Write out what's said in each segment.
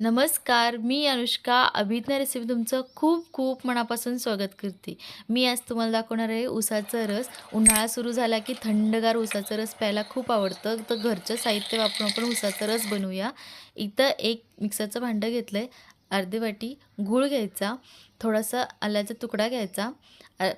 नमस्कार मी अनुष्का. अभिज्ञा रेसिपी तुमचं खूप खूप मनापासून स्वागत करते. मी आज तुम्हाला दाखवणार आहे उसाचा रस. उन्हाळा सुरू झाला की थंडगार उसाचा रस प्यायला खूप आवडतं. तर घरचं साहित्य वापरून आपण उसाचा रस बनवूया. इथं एक मिक्सरचं भांडं घेतलं आहे अर्धी वाटी गूळ घ्यायचा. थोडासा आल्याचा तुकडा घ्यायचा.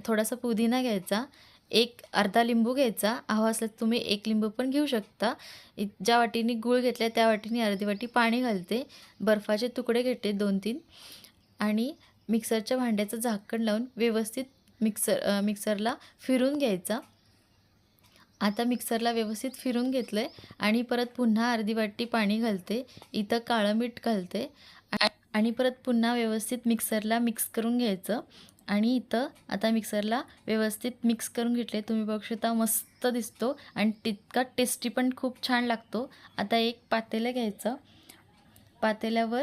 थोडासा पुदिना घ्यायचा. एक अर्धा लिंबू घ्यायचा. हवा असल्यास तुम्ही एक लिंबू पण घेऊ शकता. इ- ज्या वाटीने गूळ घेतला त्या वाटीने अर्धी वाटी पाणी घालते. बर्फाचे तुकडे घेते दोन तीन आणि मिक्सरच्या भांड्याचं झाकण लावून व्यवस्थित मिक्सर मिक्सरला फिरून घ्यायचा. आता मिक्सरला व्यवस्थित फिरून घेतलं आहे आणि परत पुन्हा अर्धी वाटी पाणी घालते. इथं काळं मीठ घालते. आणि परत पुन्हा व्यवस्थित मिक्सरला मिक्स करून घ्यायचं. आणि इथं आता मिक्सरला व्यवस्थित मिक्स करून घेतले तुम्ही बघू शकता मस्त दिसतो आणि तितका टेस्टी पण खूप छान लागतो. आता एक पातेलं घ्यायचं. पातेल्यावर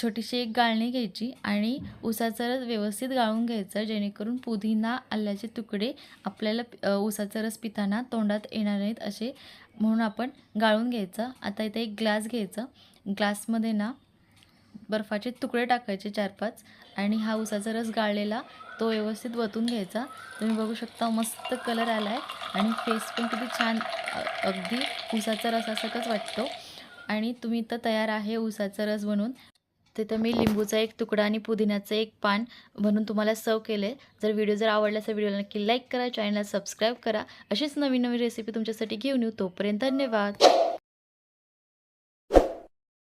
छोटीशी एक गाळणी घ्यायची आणि उसाचा रस व्यवस्थित गाळून घ्यायचा जेणेकरून पुदिना आल्याचे तुकडे आपल्याला उसाचा रस पिताना तोंडात येणार नाहीत असे म्हणून आपण गाळून घ्यायचं. आता इथे एक ग्लास घ्यायचं. ग्लासमध्ये ना बर्फाचे तुकडे टाकायचे चार पाच आणि हा उसाचा रस गाळलेला तो व्यवस्थित वतून घ्यायचा. तुम्ही बघू शकता मस्त कलर आला आहे आणि फेस पण किती छान अगदी उसाचा रसासारखाच वाटतो. आणि तुम्ही तर तयार आहे उसाचा रस बनवून तिथं मी लिंबूचा एक तुकडा आणि पुदिन्याचं एक पान म्हणून तुम्हाला सर्व केले जर व्हिडिओ जर आवडला तर व्हिडिओला नक्की लाईक करा चॅनलला सबस्क्राईब करा. अशीच नवीन नवीन रेसिपी तुमच्यासाठी घेऊन येऊ. तोपर्यंत धन्यवाद.